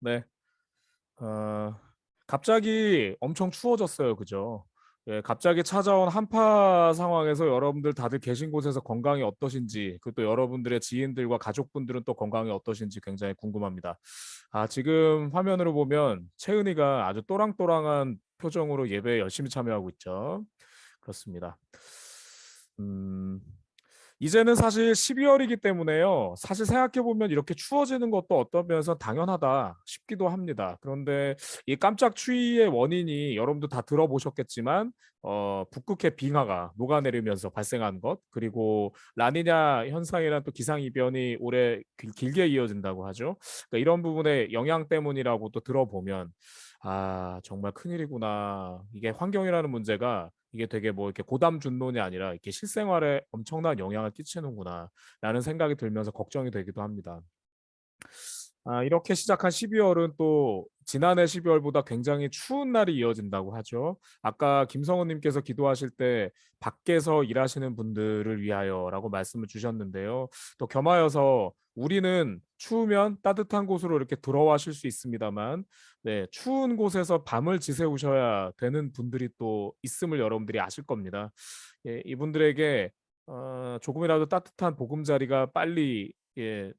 네. 어, 갑자기 엄청 추워졌어요. 그죠? 예, 갑자기 찾아온 한파 상황에서 여러분들 다들 계신 곳에서 건강이 어떠신지, 그또 여러분들의 지인들과 가족분들은 또 건강이 어떠신지 굉장히 궁금합니다. 아, 지금 화면으로 보면 채은이가 아주 또랑또랑한 표정으로 예배에 열심히 참여하고 있죠. 그렇습니다. 음, 이제는 사실 12월이기 때문에요. 사실 생각해 보면 이렇게 추워지는 것도 어떤 면에서 당연하다 싶기도 합니다. 그런데 이 깜짝 추위의 원인이 여러분도 다 들어보셨겠지만 어, 북극해 빙하가 녹아내리면서 발생한 것 그리고 라니냐 현상이란 또 기상 이변이 올해 길- 길게 이어진다고 하죠. 그러니까 이런 부분의 영향 때문이라고 또 들어보면 아 정말 큰일이구나. 이게 환경이라는 문제가 이게 되게 뭐 이렇게 고담준론이 아니라 이렇게 실생활에 엄청난 영향을 끼치는구나라는 생각이 들면서 걱정이 되기도 합니다. 아, 이렇게 시작한 12월은 또 지난해 12월보다 굉장히 추운 날이 이어진다고 하죠. 아까 김성훈님께서 기도하실 때 밖에서 일하시는 분들을 위하여라고 말씀을 주셨는데요. 또 겸하여서 우리는 추우면 따뜻한 곳으로 이렇게 들어와실 수 있습니다만, 네, 추운 곳에서 밤을 지새우셔야 되는 분들이 또 있음을 여러분들이 아실 겁니다. 예, 이분들에게 어, 조금이라도 따뜻한 보금자리가 빨리 예,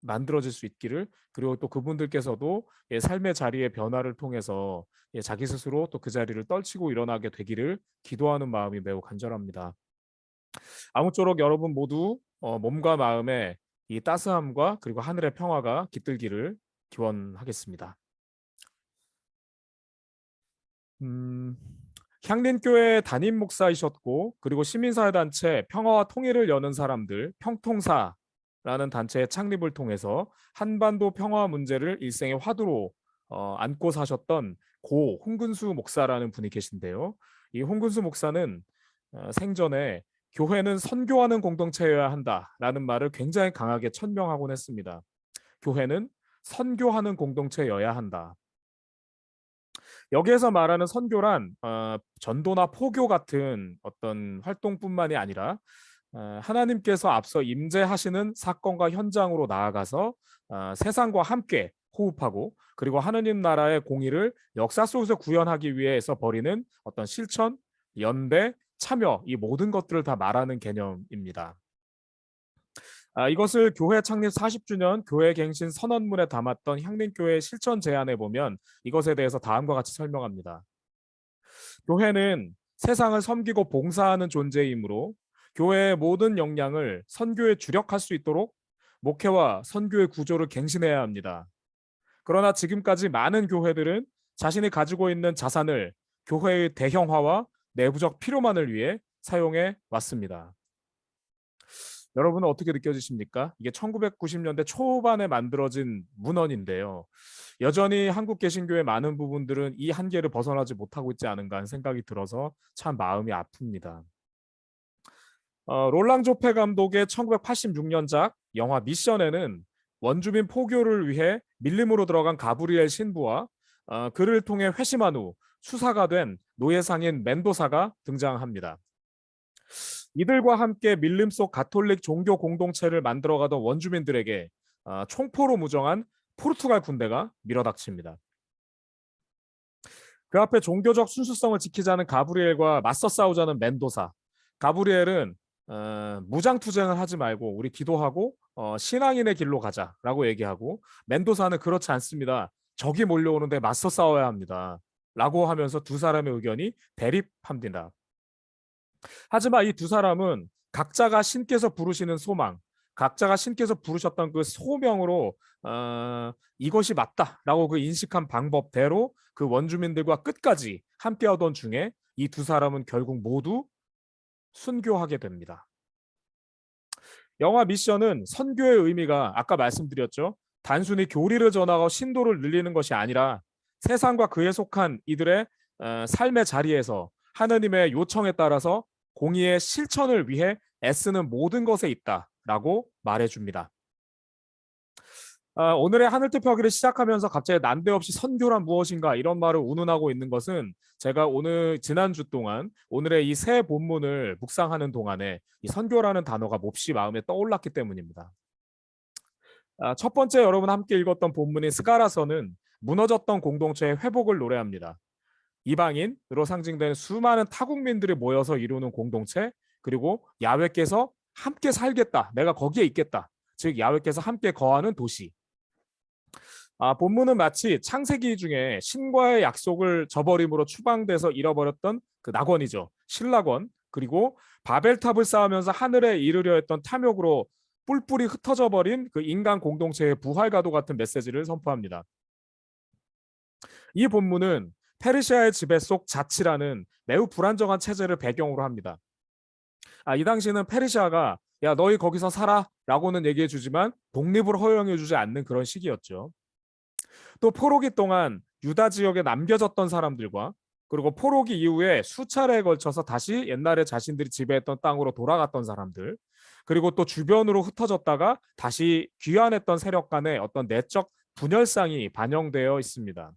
만들어질 수 있기를 그리고 또 그분들께서도 예, 삶의 자리의 변화를 통해서 예, 자기 스스로 또 그 자리를 떨치고 일어나게 되기를 기도하는 마음이 매우 간절합니다. 아무쪼록 여러분 모두 어, 몸과 마음에 이 따스함과 그리고 하늘의 평화가 깃들기를 기원하겠습니다. 음, 향린교회 담임 목사이셨고 그리고 시민사회단체 평화와 통일을 여는 사람들 평통사 라는 단체의 창립을 통해서 한반도 평화 문제를 일생의 화두로 어, 안고 사셨던 고 홍근수 목사라는 분이 계신데요. 이 홍근수 목사는 어, 생전에 교회는 선교하는 공동체여야 한다라는 말을 굉장히 강하게 천명하곤 했습니다. 교회는 선교하는 공동체여야 한다. 여기에서 말하는 선교란 어, 전도나 포교 같은 어떤 활동뿐만이 아니라 어, 하나님께서 앞서 임재하시는 사건과 현장으로 나아가서 어, 세상과 함께 호흡하고 그리고 하느님 나라의 공의를 역사 속에서 구현하기 위해서 벌이는 어떤 실천, 연대, 참여 이 모든 것들을 다 말하는 개념입니다. 아, 이것을 교회 창립 40주년 교회 갱신 선언문에 담았던 향림교회 실천 제안에 보면 이것에 대해서 다음과 같이 설명합니다. 교회는 세상을 섬기고 봉사하는 존재이므로 교회의 모든 역량을 선교에 주력할 수 있도록 목회와 선교의 구조를 갱신해야 합니다. 그러나 지금까지 많은 교회들은 자신이 가지고 있는 자산을 교회의 대형화와 내부적 필요만을 위해 사용해 왔습니다. 여러분은 어떻게 느껴지십니까? 이게 1990년대 초반에 만들어진 문헌인데요. 여전히 한국 개신교의 많은 부분들은 이 한계를 벗어나지 못하고 있지 않은가 하는 생각이 들어서 참 마음이 아픕니다. 어, 롤랑 조페 감독의 1986년작 영화 미션에는 원주민 포교를 위해 밀림으로 들어간 가브리엘 신부와 어, 그를 통해 회심한 후 수사가 된 노예상인 멘도사가 등장합니다. 이들과 함께 밀림 속 가톨릭 종교 공동체를 만들어가던 원주민들에게 어, 총포로 무정한 포르투갈 군대가 밀어닥칩니다. 그 앞에 종교적 순수성을 지키자는 가브리엘과 맞서 싸우자는 멘도사. 가브리엘은 어, 무장투쟁을 하지 말고 우리 기도하고 어, 신앙인의 길로 가자라고 얘기하고 멘도사는 그렇지 않습니다. 적이 몰려오는데 맞서 싸워야 합니다. 라고 하면서 두 사람의 의견이 대립합니다. 하지만 이 두 사람은 각자가 신께서 부르시는 소망, 각자가 신께서 부르셨던 그 소명으로 어, 이것이 맞다라고 그 인식한 방법대로 그 원주민들과 끝까지 함께하던 중에 이 두 사람은 결국 모두 순교하게 됩니다. 영화 미션은 선교의 의미가 아까 말씀드렸죠. 단순히 교리를 전하고 신도를 늘리는 것이 아니라 세상과 그에 속한 이들의 어, 삶의 자리에서 하느님의 요청에 따라서 공의의 실천을 위해 애쓰는 모든 것에 있다라고 말해줍니다. 아, 오늘의 하늘 투표하기를 시작하면서 갑자기 난데없이 선교란 무엇인가 이런 말을 운운하고 있는 것은 제가 오늘 지난주 동안 오늘의 이 새 본문을 묵상하는 동안에 이 선교라는 단어가 몹시 마음에 떠올랐기 때문입니다. 아, 첫 번째 여러분 함께 읽었던 본문인 스가라서는 무너졌던 공동체의 회복을 노래합니다. 이방인으로 상징되는 수많은 타국민들이 모여서 이루는 공동체 그리고 야훼께서 함께 살겠다. 내가 거기에 있겠다. 즉 야훼께서 함께 거하는 도시. 아, 본문은 마치 창세기 중에 신과의 약속을 저버림으로 추방돼서 잃어버렸던 그 낙원이죠. 신락원 그리고 바벨탑을 쌓으면서 하늘에 이르려 했던 탐욕으로 뿔뿔이 흩어져 버린 그 인간 공동체의 부활과도 같은 메시지를 선포합니다. 이 본문은 페르시아의 지배 속 자치라는 매우 불안정한 체제를 배경으로 합니다. 아, 이 당시는 페르시아가 야 너희 거기서 살아 라고는 얘기해 주지만 독립을 허용해 주지 않는 그런 시기였죠. 또 포로기 동안 유다 지역에 남겨졌던 사람들과 그리고 포로기 이후에 수차례에 걸쳐서 다시 옛날에 자신들이 지배했던 땅으로 돌아갔던 사람들 그리고 또 주변으로 흩어졌다가 다시 귀환했던 세력 간의 어떤 내적 분열상이 반영되어 있습니다.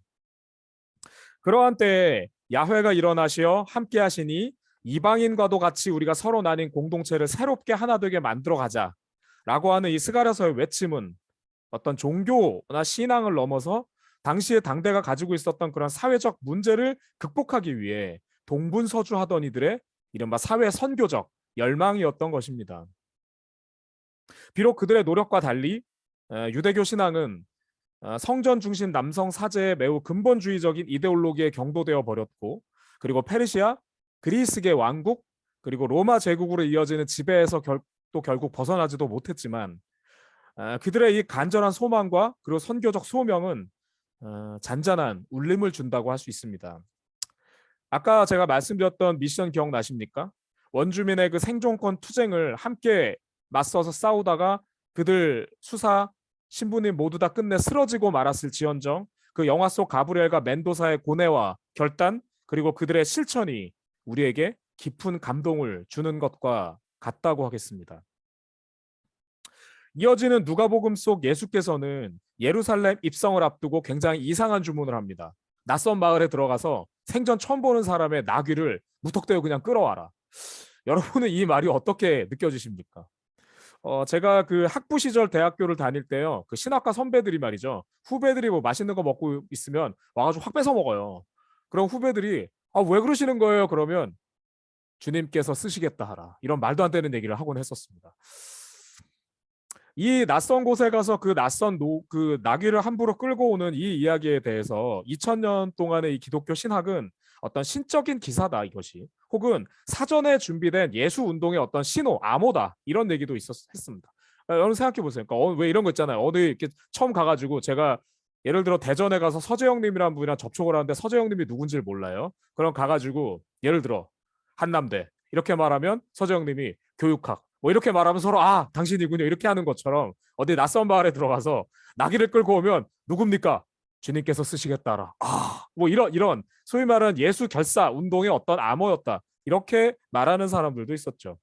그러한 때에 야훼가 일어나시어 함께 하시니 이방인과도 같이 우리가 서로 나뉜 공동체를 새롭게 하나 되게 만들어 가자라고 하는 이 스가랴서의 외침은 어떤 종교나 신앙을 넘어서 당시에 당대가 가지고 있었던 그런 사회적 문제를 극복하기 위해 동분서주하던 이들의 이른바 사회 선교적 열망이었던 것입니다. 비록 그들의 노력과 달리 유대교 신앙은 어, 성전 중심 남성 사제의 매우 근본주의적인 이데올로기에 경도되어 버렸고 그리고 페르시아, 그리스계 왕국 그리고 로마 제국으로 이어지는 지배에서 결, 또 결국 벗어나지도 못했지만 어, 그들의 이 간절한 소망과 그리고 선교적 소명은 어, 잔잔한 울림을 준다고 할 수 있습니다. 아까 제가 말씀드렸던 미션 기억나십니까? 원주민의 그 생존권 투쟁을 함께 맞서서 싸우다가 그들 수사 신부님 모두 다 끝내 쓰러지고 말았을 지언정 그 영화 속 가브리엘과 멘도사의 고뇌와 결단 그리고 그들의 실천이 우리에게 깊은 감동을 주는 것과 같다고 하겠습니다. 이어지는 누가복음 속 예수께서는 예루살렘 입성을 앞두고 굉장히 이상한 주문을 합니다. 낯선 마을에 들어가서 생전 처음 보는 사람의 나귀를 무턱대고 그냥 끌어와라. 여러분은 이 말이 어떻게 느껴지십니까? 어 제가 그 학부 시절 대학교를 다닐 때요. 그 신학과 선배들이 말이죠. 후배들이 뭐 맛있는 거 먹고 있으면 와 가지고 확 뺏어 먹어요. 그럼 후배들이 "아 왜 그러시는 거예요?" 그러면 "주님께서 쓰시겠다 하라." 이런 말도 안 되는 얘기를 하곤 했었습니다. 이 낯선 곳에 가서 그 낯선 노, 그 나귀를 함부로 끌고 오는 이 이야기에 대해서 2000년 동안의 이 기독교 신학은 어떤 신적인 기사다 이것이 혹은 사전에 준비된 예수 운동의 어떤 신호 암호다 이런 얘기도 있었습니다. 여러분 생각해 보세요. 그러니까 어, 왜 이런 거 있잖아요. 어디 이렇게 처음 가가지고 제가 예를 들어 대전에 가서 서재영님이라는 분이랑 접촉을 하는데 서재영님이 누군지를 몰라요. 그럼 가가지고 예를 들어 한남대 이렇게 말하면 서재영님이 교육학 뭐 이렇게 말하면 서로 아 당신이군요 이렇게 하는 것처럼 어디 낯선 마을에 들어가서 나귀를 끌고 오면 누굽니까 주님께서 쓰시겠다라. 아, 뭐 이런 이런 소위 말하는 예수 결사 운동의 어떤 암호였다. 이렇게 말하는 사람들도 있었죠.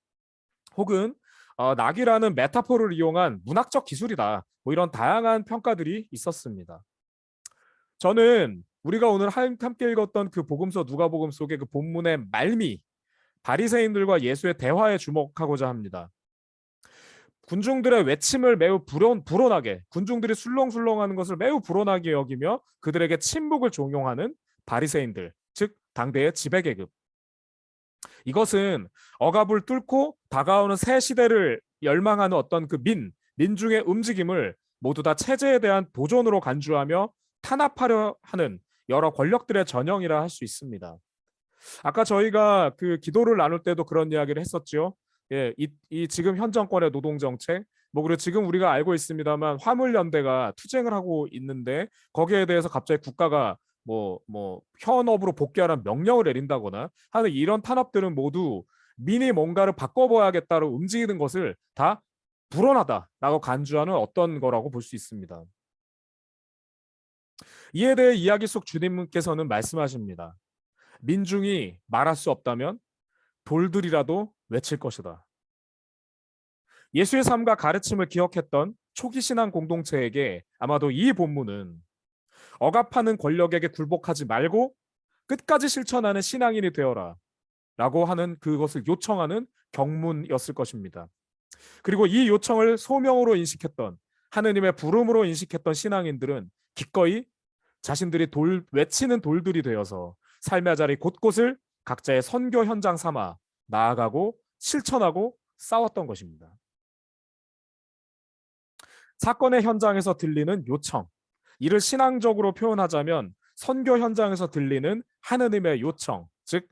혹은 어, 낙이라는 메타포를 이용한 문학적 기술이다. 뭐 이런 다양한 평가들이 있었습니다. 저는 우리가 오늘 함께 읽었던 그 복음서 누가복음 속의 그 본문의 말미 바리새인들과 예수의 대화에 주목하고자 합니다. 군중들의 외침을 매우 불온, 불온하게 군중들이 술렁술렁하는 것을 매우 불온하게 여기며 그들에게 침묵을 종용하는 바리새인들 즉 당대의 지배계급 이것은 억압을 뚫고 다가오는 새 시대를 열망하는 어떤 그 민, 민중의 움직임을 모두 다 체제에 대한 도전으로 간주하며 탄압하려 하는 여러 권력들의 전형이라 할 수 있습니다. 아까 저희가 그 기도를 나눌 때도 그런 이야기를 했었죠. 예, 이, 이 지금 현 정권의 노동 정책 뭐 그리고 지금 우리가 알고 있습니다만 화물연대가 투쟁을 하고 있는데 거기에 대해서 갑자기 국가가 뭐 뭐 현업으로 복귀하라는 명령을 내린다거나 하는 이런 탄압들은 모두 민이 뭔가를 바꿔봐야겠다로 움직이는 것을 다 불온하다라고 간주하는 어떤 거라고 볼 수 있습니다. 이에 대해 이야기 속 주님께서는 말씀하십니다. 민중이 말할 수 없다면 돌들이라도 외칠 것이다. 예수의 삶과 가르침을 기억했던 초기 신앙 공동체에게 아마도 이 본문은 억압하는 권력에게 굴복하지 말고 끝까지 실천하는 신앙인이 되어라 라고 하는 그것을 요청하는 경문이었을 것입니다. 그리고 이 요청을 소명으로 인식했던 하느님의 부름으로 인식했던 신앙인들은 기꺼이 자신들이 돌 외치는 돌들이 되어서 삶의 자리 곳곳을 각자의 선교 현장 삼아 나아가고 실천하고 싸웠던 것입니다. 사건의 현장에서 들리는 요청, 이를 신앙적으로 표현하자면 선교 현장에서 들리는 하느님의 요청, 즉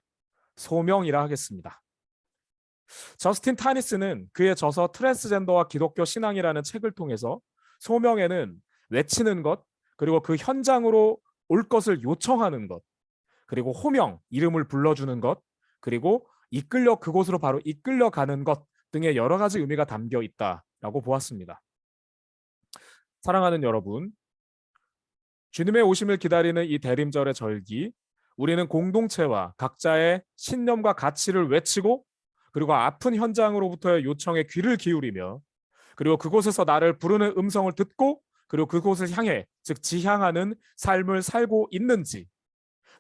소명이라 하겠습니다. 저스틴 타니스는 그의 저서 트랜스젠더와 기독교 신앙이라는 책을 통해서 소명에는 외치는 것, 그리고 그 현장으로 올 것을 요청하는 것, 그리고 호명, 이름을 불러주는 것, 그리고 이끌려 그곳으로 바로 이끌려 가는 것 등의 여러 가지 의미가 담겨 있다라고 보았습니다. 사랑하는 여러분, 주님의 오심을 기다리는 이 대림절의 절기, 우리는 공동체와 각자의 신념과 가치를 외치고 그리고 아픈 현장으로부터의 요청에 귀를 기울이며 그리고 그곳에서 나를 부르는 음성을 듣고 그리고 그곳을 향해 즉 지향하는 삶을 살고 있는지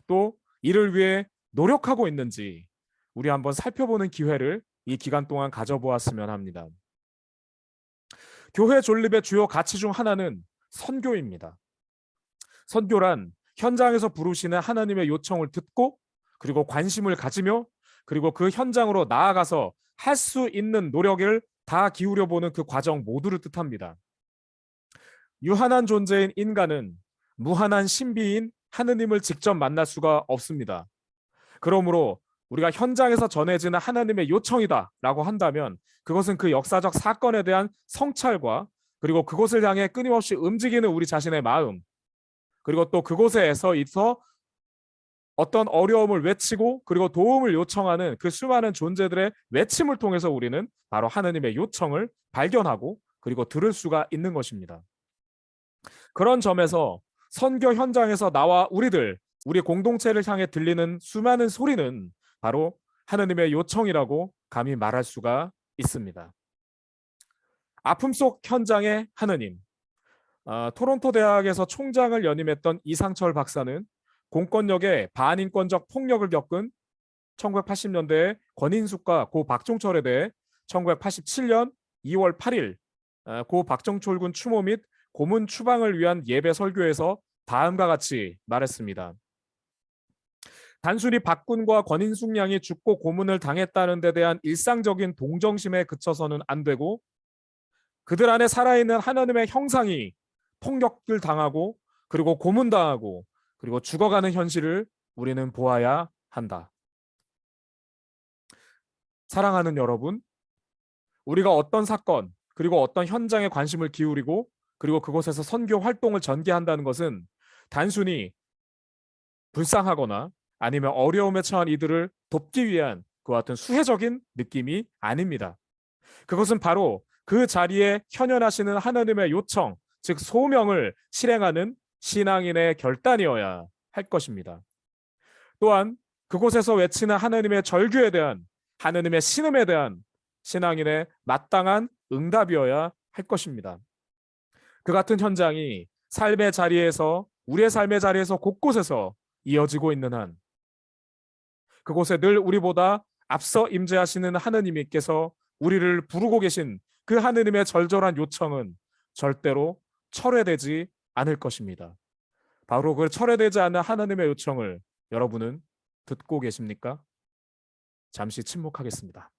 또 이를 위해 노력하고 있는지 우리 한번 살펴보는 기회를 이 기간 동안 가져보았으면 합니다. 교회 존립의 주요 가치 중 하나는 선교입니다. 선교란 현장에서 부르시는 하나님의 요청을 듣고 그리고 관심을 가지며 그리고 그 현장으로 나아가서 할 수 있는 노력을 다 기울여 보는 그 과정 모두를 뜻합니다. 유한한 존재인 인간은 무한한 신비인 하느님을 직접 만날 수가 없습니다. 그러므로 우리가 현장에서 전해지는 하나님의 요청이다라고 한다면 그것은 그 역사적 사건에 대한 성찰과 그리고 그곳을 향해 끊임없이 움직이는 우리 자신의 마음 그리고 또 그곳에서 있어 어떤 어려움을 외치고 그리고 도움을 요청하는 그 수많은 존재들의 외침을 통해서 우리는 바로 하느님의 요청을 발견하고 그리고 들을 수가 있는 것입니다. 그런 점에서 선교 현장에서 나와 우리들, 우리 공동체를 향해 들리는 수많은 소리는 바로 하느님의 요청이라고 감히 말할 수가 있습니다. 아픔 속 현장의 하느님. 어, 토론토 대학에서 총장을 연임했던 이상철 박사는 공권력의 반인권적 폭력을 겪은 1980년대 권인숙과 고 박종철에 대해 1987년 2월 8일 어, 고 박정철 군 추모 및 고문 추방을 위한 예배 설교에서 다음과 같이 말했습니다. 단순히 박군과 권인숙 양이 죽고 고문을 당했다는 데 대한 일상적인 동정심에 그쳐서는 안 되고 그들 안에 살아있는 하나님의 형상이 폭력을 당하고 그리고 고문당하고 그리고 죽어가는 현실을 우리는 보아야 한다. 사랑하는 여러분, 우리가 어떤 사건 그리고 어떤 현장에 관심을 기울이고 그리고 그곳에서 선교 활동을 전개한다는 것은 단순히 불쌍하거나 아니면 어려움에 처한 이들을 돕기 위한 그와 같은 수혜적인 느낌이 아닙니다. 그것은 바로 그 자리에 현현하시는 하나님의 요청, 즉 소명을 실행하는 신앙인의 결단이어야 할 것입니다. 또한 그곳에서 외치는 하나님의 절규에 대한 하나님의 신음에 대한 신앙인의 마땅한 응답이어야 할 것입니다. 그 같은 현장이 삶의 자리에서 우리의 삶의 자리에서 곳곳에서 이어지고 있는 한 그곳에 늘 우리보다 앞서 임재하시는 하느님께서 우리를 부르고 계신 그 하느님의 절절한 요청은 절대로 철회되지 않을 것입니다. 바로 그 철회되지 않는 하나님의 요청을 여러분은 듣고 계십니까? 잠시 침묵하겠습니다.